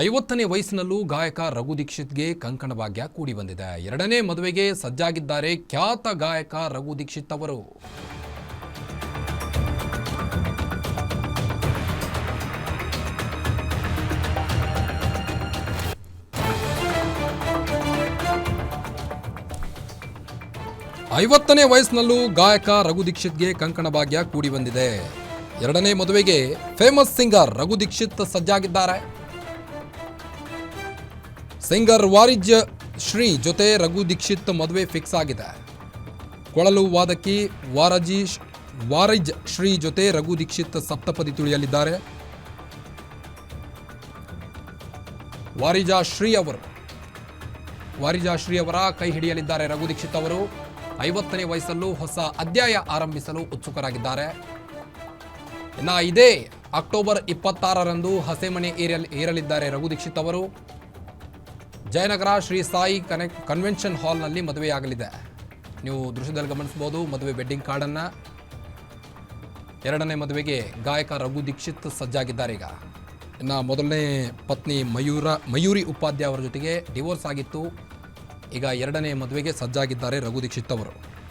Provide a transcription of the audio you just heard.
ಐವತ್ತನೇ ವಯಸ್ಸಿನಲ್ಲೂ ಗಾಯಕ ರಘು ದೀಕ್ಷಿತ್ಗೆ ಕಂಕಣ ಭಾಗ್ಯ ಕೂಡಿ ಬಂದಿದೆ. ಎರಡನೇ ಮದುವೆಗೆ ಸಜ್ಜಾಗಿದ್ದಾರೆ ಖ್ಯಾತ ಗಾಯಕ ರಘು ದೀಕ್ಷಿತ್ ಅವರು. ಐವತ್ತನೇ ವಯಸ್ಸಿನಲ್ಲೂ ಗಾಯಕ ರಘು ದೀಕ್ಷಿತ್ಗೆ ಕಂಕಣ ಭಾಗ್ಯ ಕೂಡಿ ಬಂದಿದೆ. ಎರಡನೇ ಮದುವೆಗೆ ಫೇಮಸ್ ಸಿಂಗರ್ ರಘು ದೀಕ್ಷಿತ್ ಸಜ್ಜಾಗಿದ್ದಾರೆ. ಸಿಂಗರ್ ವಾರಿಜ್ಯ ಶ್ರೀ ಜೊತೆ ರಘು ದೀಕ್ಷಿತ್ ಮದುವೆ ಫಿಕ್ಸ್ ಆಗಿದೆ. ಕೊಳಲು ವಾದಕಿ ವಾರಜಿ ವಾರಿಜ್ ಶ್ರೀ ಜೊತೆ ರಘು ದೀಕ್ಷಿತ್ ಸಪ್ತಪದಿ ತುಳಿಯಲಿದ್ದಾರೆ. ವಾರಿಜಾ ಶ್ರೀ ಅವರು, ವಾರಿಜಾ ಶ್ರೀ ಅವರ ಕೈ ಹಿಡಿಯಲಿದ್ದಾರೆ ರಘು ದೀಕ್ಷಿತ್ ಅವರು. ಐವತ್ತನೇ ವಯಸ್ಸಲ್ಲೂ ಹೊಸ ಅಧ್ಯಾಯ ಆರಂಭಿಸಲು ಉತ್ಸುಕರಾಗಿದ್ದಾರೆ. ಇನ್ನ ಇದೇ ಅಕ್ಟೋಬರ್ ಇಪ್ಪತ್ತಾರರಂದು ಹಸೆಮನೆ ಏರಿಯಲ್ ಏರಲಿದ್ದಾರೆ ರಘು ದೀಕ್ಷಿತ್ ಅವರು. ಜಯನಗರ ಶ್ರೀ ಸಾಯಿ ಕನೆಕ್ಟ್ ಕನ್ವೆನ್ಷನ್ ಹಾಲ್ನಲ್ಲಿ ಮದುವೆಯಾಗಲಿದೆ. ನೀವು ದೃಶ್ಯದಲ್ಲಿ ಗಮನಿಸಬಹುದು, ಮದುವೆ ವೆಡ್ಡಿಂಗ್ ಕಾರ್ಡನ್ನು ಎರಡನೇ ಮದುವೆಗೆ ಗಾಯಕ ರಘು ದೀಕ್ಷಿತ್ ಸಜ್ಜಾಗಿದ್ದಾರೆ ಈಗ. ಇನ್ನು ಮೊದಲನೇ ಪತ್ನಿ ಮಯೂರ, ಮಯೂರಿ ಉಪಾಧ್ಯಾಯ ಅವರ ಜೊತೆಗೆ ಡಿವೋರ್ಸ್ ಆಗಿತ್ತು. ಈಗ ಎರಡನೇ ಮದುವೆಗೆ ಸಜ್ಜಾಗಿದ್ದಾರೆ ರಘು ದೀಕ್ಷಿತ್ ಅವರು.